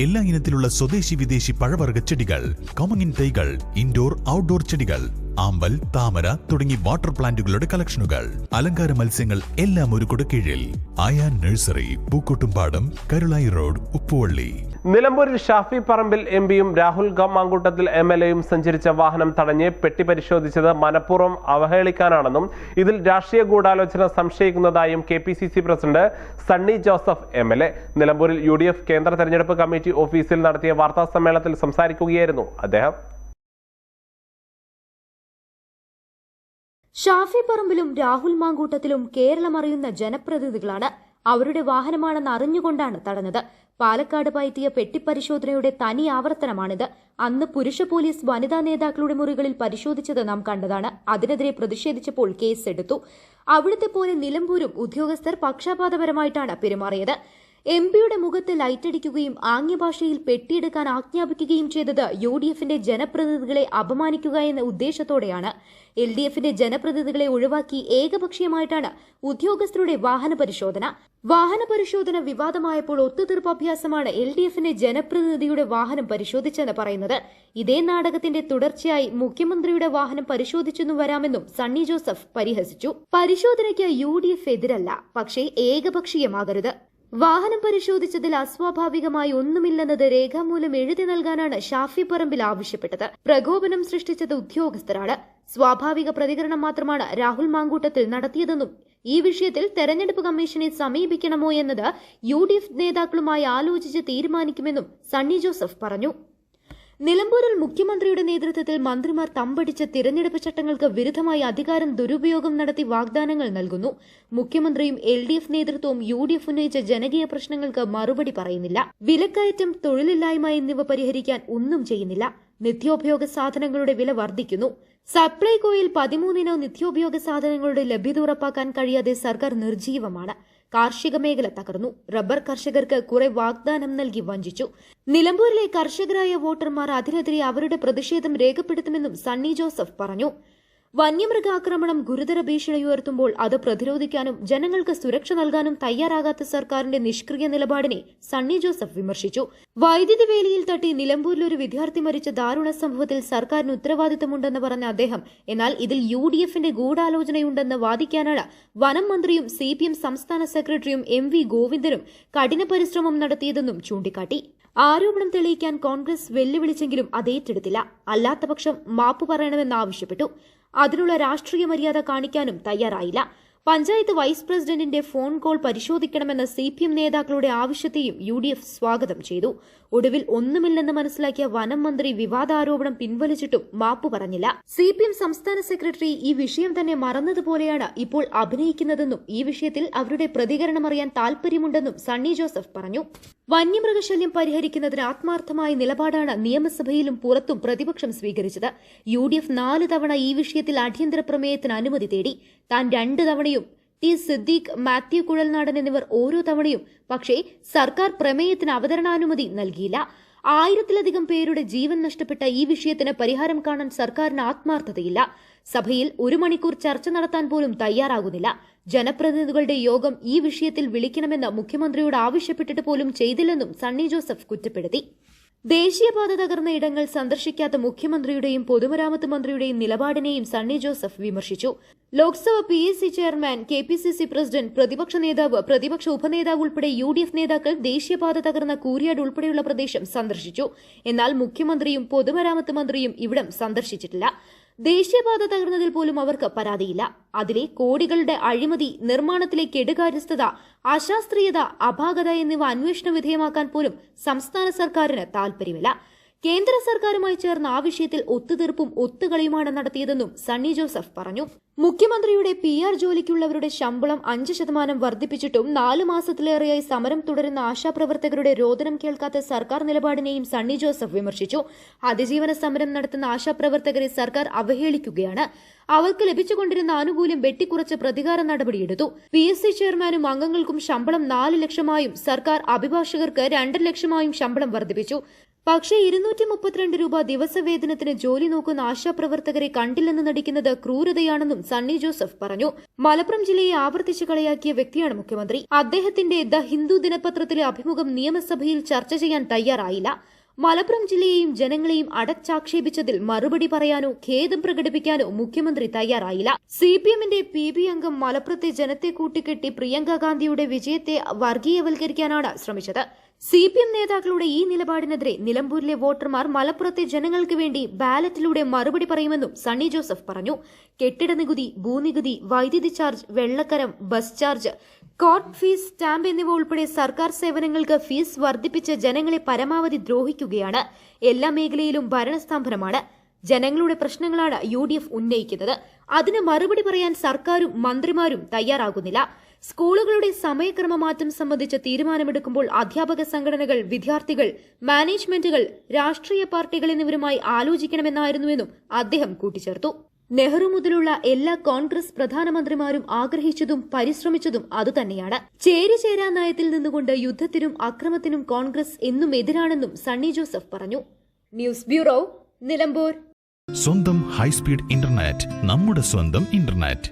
എല്ലാ ഇനത്തിലുള്ള സ്വദേശി വിദേശി പഴവർഗ ചെടികൾ കോമങ്ങിൻ തൈകൾ ഇൻഡോർ ഔട്ട്ഡോർ ചെടികൾ. ആമ്പൽ താമര തുടങ്ങി വാട്ടർ പ്ലാന്റുകളുടെ കളക്ഷനുകൾ. അലങ്കാര മത്സ്യങ്ങൾ എല്ലാം ഒരു കീഴിൽ. ആയാൻ നഴ്സറി പൂക്കോട്ടുംപാടം കരുളായി റോഡ് ഉപ്പുവള്ളി. നിലമ്പൂരിൽ ഷാഫി പറമ്പിൽ എം പിയും രാഹുൽ ഗമാങ്കൂട്ടത്തിൽ എം എൽ എയും സഞ്ചരിച്ച വാഹനം തടഞ്ഞ് പെട്ടി പരിശോധിച്ചത് മനഃപൂർവം അവഹേളിക്കാനാണെന്നും ഇതിൽ രാഷ്ട്രീയ ഗൂഢാലോചന സംശയിക്കുന്നതായും K P C C president Sunny Joseph M L A. നിലമ്പൂരിൽ യു ഡി എഫ് കേന്ദ്ര തെരഞ്ഞെടുപ്പ് കമ്മിറ്റി ഓഫീസിൽ നടത്തിയ വാർത്താ സമ്മേളനത്തിൽ സംസാരിക്കുകയായിരുന്നു അദ്ദേഹം. ഷാഫി പറമ്പിലും രാഹുൽ മാങ്കൂട്ടത്തിലും കേരളം അറിയുന്ന ജനപ്രതിനിധികളാണ് അവരുടെ വാഹനമാണെന്ന് അറിഞ്ഞുകൊണ്ടാണ് തടഞ്ഞത്. പാലക്കാട് പയറ്റിയ പെട്ടിപ്പരിശോധനയുടെ തനി ആവർത്തനമാണിത്. അന്ന് പുരുഷ പോലീസ് വനിതാ നേതാക്കളുടെ മുറികളിൽ പരിശോധിച്ചത് നാം കണ്ടതാണ്. അതിനെതിരെ പ്രതിഷേധിച്ചപ്പോൾ കേസെടുത്തു. അവിടുത്തെ പോലെ നിലമ്പൂരും ഉദ്യോഗസ്ഥർ പക്ഷപാതപരമായിട്ടാണ് പെരുമാറിയത്. എം പിയുടെ മുഖത്ത് ലൈറ്റടിക്കുകയും ആംഗ്യഭാഷയിൽ പെട്ടിയെടുക്കാൻ ആജ്ഞാപിക്കുകയും ചെയ്തത് യു ഡി എഫിന്റെ ജനപ്രതിനിധികളെ അപമാനിക്കുക എന്ന ഉദ്ദേശത്തോടെയാണ്. എൽ ഡി എഫിന്റെ ജനപ്രതിനിധികളെ ഒഴിവാക്കി ഏകപക്ഷീയമായിട്ടാണ് ഉദ്യോഗസ്ഥരുടെ വാഹന പരിശോധന. വാഹന പരിശോധന വിവാദമായപ്പോൾ ഒത്തുതീർപ്പ് അഭ്യാസമാണ് എൽ ഡി എഫിന്റെ ജനപ്രതിനിധിയുടെ വാഹനം പരിശോധിച്ചെന്ന് പറയുന്നത്. ഇതേ നാടകത്തിന്റെ തുടർച്ചയായി മുഖ്യമന്ത്രിയുടെ വാഹനം പരിശോധിച്ചെന്നും വരാമെന്നും സണ്ണി ജോസഫ് പരിഹസിച്ചു. പരിശോധനയ്ക്ക് യു ഡി എഫ് എതിരല്ല പക്ഷേ ഏകപക്ഷീയമാകരുത്. വാഹനം പരിശോധിച്ചതിൽ അസ്വാഭാവികമായി ഒന്നുമില്ലെന്നത് രേഖാമൂലം എഴുതി നൽകാനാണ് ഷാഫി പറമ്പിൽ ആവശ്യപ്പെട്ടത്. പ്രകോപനം സൃഷ്ടിച്ചത് ഉദ്യോഗസ്ഥരാണ്. സ്വാഭാവിക പ്രതികരണം മാത്രമാണ് രാഹുൽ മാങ്കൂട്ടത്തിൽ നടത്തിയതെന്നും ഈ വിഷയത്തിൽ തെരഞ്ഞെടുപ്പ് കമ്മീഷനെ സമീപിക്കണമോ എന്നത് യു ഡി എഫ് നേതാക്കളുമായി ആലോചിച്ച് തീരുമാനിക്കുമെന്നും സണ്ണി ജോസഫ് പറഞ്ഞു. നിലമ്പൂരിൽ മുഖ്യമന്ത്രിയുടെ നേതൃത്വത്തിൽ മന്ത്രിമാർ തമ്പടിച്ച തിരഞ്ഞെടുപ്പ് ചട്ടങ്ങൾക്ക് വിരുദ്ധമായി അധികാരം ദുരുപയോഗം നടത്തി വാഗ്ദാനങ്ങൾ നൽകുന്നു. മുഖ്യമന്ത്രിയും എൽ ഡി എഫ് നേതൃത്വവും യു ഡി എഫ് ഉന്നയിച്ച ജനകീയ പ്രശ്നങ്ങൾക്ക് മറുപടി പറയുന്നില്ല. വിലക്കയറ്റം തൊഴിലില്ലായ്മ എന്നിവ പരിഹരിക്കാൻ ഒന്നും ചെയ്യുന്നില്ല. നിത്യോപയോഗ സാധനങ്ങളുടെ വില വർദ്ധിക്കുന്നു. സപ്ലൈകോയിൽ പതിമൂന്നിനോ നിത്യോപയോഗ സാധനങ്ങളുടെ ലഭ്യത ഉറപ്പാക്കാൻ കഴിയാതെ സർക്കാർ നിർജീവമാണ് കാർഷിക മേഖല തകർന്നു. റബ്ബർ കർഷകർക്ക് കുറെ വാഗ്ദാനം നൽകി വഞ്ചിച്ചു. നിലമ്പൂരിലെ കർഷകരായ വോട്ടർമാർ അതിനെതിരെ അവരുടെ പ്രതിഷേധം രേഖപ്പെടുത്തുമെന്നും സണ്ണി ജോസഫ് പറഞ്ഞു. വന്യമൃഗാക്രമണം ഗുരുതര ഭീഷണി ഉയർത്തുമ്പോൾ അത് പ്രതിരോധിക്കാനും ജനങ്ങൾക്ക് സുരക്ഷ നൽകാനും തയ്യാറാകാത്ത സർക്കാരിന്റെ നിഷ്ക്രിയ നിലപാടിനെ സണ്ണി ജോസഫ് വിമർശിച്ചു. വൈദ്യുതി വേലിയിൽ തട്ടി നിലമ്പൂരിൽ ഒരു വിദ്യാർത്ഥി മരിച്ച ദാരുണ സംഭവത്തിൽ സർക്കാരിന് ഉത്തരവാദിത്തമുണ്ടെന്ന് പറഞ്ഞ അദ്ദേഹം എന്നാൽ ഇതിൽ യു ഡി എഫിന്റെ ഗൂഢാലോചനയുണ്ടെന്ന് വാദിക്കാനാണ് വനം മന്ത്രിയും സി പി എം സംസ്ഥാന സെക്രട്ടറിയും എം വി ഗോവിന്ദനും കഠിന പരിശ്രമം നടത്തിയതെന്നും ചൂണ്ടിക്കാട്ടി. ആരോപണം തെളിയിക്കാൻ കോൺഗ്രസ് വെല്ലുവിളിച്ചെങ്കിലും അതേറ്റെടുത്തില്ല. അല്ലാത്തപക്ഷം മാപ്പ് പറയണമെന്നാവശ്യപ്പെട്ടു അതിനുള്ള രാഷ്ട്രീയ മര്യാദ കാണിക്കാനും തയ്യാറായില്ല പഞ്ചായത്ത് വൈസ് പ്രസിഡന്റിന്റെ ഫോൺ കോൾ പരിശോധിക്കണമെന്ന സി പി എം നേതാക്കളുടെ ആവശ്യത്തെയും യു ഡി എഫ് സ്വാഗതം ചെയ്തു. ഒടുവിൽ ഒന്നുമില്ലെന്ന് മനസ്സിലാക്കിയ വനം മന്ത്രി വിവാദാരോപണം പിൻവലിച്ചിട്ടും മാപ്പ് പറഞ്ഞില്ല. സി പി എം സംസ്ഥാന സെക്രട്ടറി ഈ വിഷയം തന്നെ മറന്നതുപോലെയാണ് ഇപ്പോൾ അഭിനയിക്കുന്നതെന്നും ഈ വിഷയത്തിൽ അവരുടെ പ്രതികരണം അറിയാൻ താൽപര്യമുണ്ടെന്നും സണ്ണി ജോസഫ് പറഞ്ഞു. വന്യമൃഗശല്യം പരിഹരിക്കുന്നതിന് ആത്മാർത്ഥമായ നിലപാടാണ് നിയമസഭയിലും പുറത്തും പ്രതിപക്ഷം സ്വീകരിച്ചത്. യു ഡി എഫ് നാല് തവണ ഈ വിഷയത്തിൽ അടിയന്തര പ്രമേയത്തിന് അനുമതി തേടി. താൻ രണ്ട് തവണയും ടി സിദ്ദീഖ് മാത്യു കുഴൽനാടൻ എന്നിവർ ഓരോ തവണയും പക്ഷേ സർക്കാർ പ്രമേയത്തിന് അവതരണാനുമതി നൽകിയില്ല. ആയിരത്തിലധികം പേരുടെ ജീവൻ നഷ്ടപ്പെട്ട ഈ വിഷയത്തിന് പരിഹാരം കാണാൻ സർക്കാരിന് ആത്മാർത്ഥതയില്ല. സഭയിൽ ഒരു മണിക്കൂർ ചർച്ച നടത്താൻ പോലും തയ്യാറാകുന്നില്ല. ജനപ്രതിനിധികളുടെ യോഗം ഈ വിഷയത്തിൽ വിളിക്കണമെന്ന് മുഖ്യമന്ത്രിയോട് ആവശ്യപ്പെട്ടിട്ട് പോലും ചെയ്തില്ലെന്നും സണ്ണി ജോസഫ് കുറ്റപ്പെടുത്തി. ദേശീയപാത തകർന്ന ഇടങ്ങൾ സന്ദർശിക്കാത്ത മുഖ്യമന്ത്രിയുടെയും പൊതുമരാമത്ത് മന്ത്രിയുടെയും നിലപാടിനെയും സണ്ണി ജോസഫ് വിമർശിച്ചു. Lok Sabha P S C chairman K P C C president പ്രതിപക്ഷ നേതാവ് പ്രതിപക്ഷ ഉപനേതാവ് ഉൾപ്പെടെ യു ഡി എഫ് നേതാക്കൾ ദേശീയപാത തകർന്ന കൂരിയാട് ഉൾപ്പെടെയുള്ള പ്രദേശം സന്ദർശിച്ചു. എന്നാൽ മുഖ്യമന്ത്രിയും പൊതുമരാമത്ത് മന്ത്രിയും ഇവിടം സന്ദർശിച്ചിട്ടില്ല. ദേശീയപാത തകർന്നതിൽ പോലും അവർക്ക് പരാതിയില്ല. അതിലെ കോടികളുടെ അഴിമതി നിർമ്മാണത്തിലെ കെടുകാര്യസ്ഥത അശാസ്ത്രീയത അപാകത എന്നിവ അന്വേഷണ വിധേയമാക്കാൻ പോലും സംസ്ഥാന സർക്കാരിന് താൽപര്യമില്ല കേന്ദ്ര സർക്കാരുമായി ചേർന്ന് ആ വിഷയത്തിൽ ഒത്തുതീർപ്പും ഒത്തുകളിയുമാണ് നടത്തിയതെന്നും സണ്ണി ജോസഫ് പറഞ്ഞു. മുഖ്യമന്ത്രിയുടെ പി ആർ ജോലിക്കുള്ളവരുടെ ശമ്പളം അഞ്ച് ശതമാനം വർദ്ധിപ്പിച്ചിട്ടും നാല് മാസത്തിലേറെയായി സമരം തുടരുന്ന ആശാപ്രവർത്തകരുടെ രോദനം കേൾക്കാത്ത സർക്കാർ നിലപാടിനെയും സണ്ണി ജോസഫ് വിമർശിച്ചു. അതിജീവന സമരം നടത്തുന്ന ആശാപ്രവർത്തകരെ സർക്കാർ അവഹേളിക്കുകയാണ്. അവർക്ക് ലഭിച്ചുകൊണ്ടിരുന്ന ആനുകൂല്യം വെട്ടിക്കുറച്ച് പ്രതികാര നടപടിയെടുത്തു. പി എസ് സി ചെയർമാനും അംഗങ്ങൾക്കും ശമ്പളം നാല് ലക്ഷമായും സർക്കാർ അഭിഭാഷകർക്ക് രണ്ടര ലക്ഷമായും ശമ്പളം വർദ്ധിപ്പിച്ചു. പക്ഷേ ഇരുന്നൂറ്റി മുപ്പത്തിരണ്ട് രൂപ ദിവസവേതനത്തിന് ജോലി നോക്കുന്ന ആശാപ്രവർത്തകരെ കണ്ടില്ലെന്ന് നടിക്കുന്നത് ക്രൂരതയാണെന്നും സണ്ണി ജോസഫ് പറഞ്ഞു. മലപ്പുറം ജില്ലയെ ആവർത്തിച്ച് കളയാക്കിയ വ്യക്തിയാണ് മുഖ്യമന്ത്രി. അദ്ദേഹത്തിന്റെ ദ ഹിന്ദു ദിനപത്രത്തിലെ അഭിമുഖം നിയമസഭയിൽ ചർച്ച ചെയ്യാൻ തയ്യാറായില്ല. മലപ്പുറം ജില്ലയെയും ജനങ്ങളെയും അടച്ചാക്ഷേപിച്ചതിൽ മറുപടി പറയാനോ ഖേദം പ്രകടിപ്പിക്കാനോ മുഖ്യമന്ത്രി തയ്യാറായില്ല. സി പി എമ്മിന്റെ പി ബി അംഗം മലപ്പുറത്തെ ജനത്തെ കൂട്ടിക്കെട്ടി പ്രിയങ്ക ഗാന്ധിയുടെ വിജയത്തെ വർഗീയവൽക്കരിക്കാനാണ് ശ്രമിച്ചത്. സി പി എം നേതാക്കളുടെ ഈ നിലപാടിനെതിരെ നിലമ്പൂരിലെ വോട്ടർമാർ മലപ്പുറത്തെ ജനങ്ങൾക്ക് വേണ്ടി ബാലറ്റിലൂടെ മറുപടി പറയുമെന്നും സണ്ണി ജോസഫ് പറഞ്ഞു. കെട്ടിട നികുതി ഭൂനികുതി വൈദ്യുതി charge വെള്ളക്കരം bus charge court fees stamp എന്നിവ ഉൾപ്പെടെ സർക്കാർ സേവനങ്ങൾക്ക് ഫീസ് വർദ്ധിപ്പിച്ച് ജനങ്ങളെ പരമാവധി ദ്രോഹിക്കുകയാണ്. എല്ലാ മേഖലയിലും ഭരണസ്തംഭനമാണ്. ജനങ്ങളുടെ പ്രശ്നങ്ങളാണ് യു ഡി എഫ് ഉന്നയിക്കുന്നത്. അതിന് മറുപടി പറയാൻ സർക്കാരും മന്ത്രിമാരും തയ്യാറാകുന്നില്ല. സ്കൂളുകളുടെ സമയക്രമ മാറ്റം സംബന്ധിച്ച് തീരുമാനമെടുക്കുമ്പോൾ അധ്യാപക സംഘടനകൾ വിദ്യാർത്ഥികൾ മാനേജ്മെന്റുകൾ രാഷ്ട്രീയ പാർട്ടികൾ എന്നിവരുമായി ആലോചിക്കണമെന്നായിരുന്നുവെന്നും അദ്ദേഹം കൂട്ടിച്ചേർത്തു. നെഹ്റു മുതലുള്ള എല്ലാ കോൺഗ്രസ് പ്രധാനമന്ത്രിമാരും ആഗ്രഹിച്ചതും പരിശ്രമിച്ചതും അതുതന്നെയാണ്. ചേരി ചേരാ നയത്തിൽ നിന്നുകൊണ്ട് യുദ്ധത്തിനും അക്രമത്തിനും കോൺഗ്രസ് എന്നും എതിരാണെന്നും സണ്ണി ജോസഫ് പറഞ്ഞു. News bureau Nilambur. സ്വന്തം ഹൈസ്പീഡ് ഇന്റർനെറ്റ് നമ്മുടെ സ്വന്തം ഇന്റർനെറ്റ്.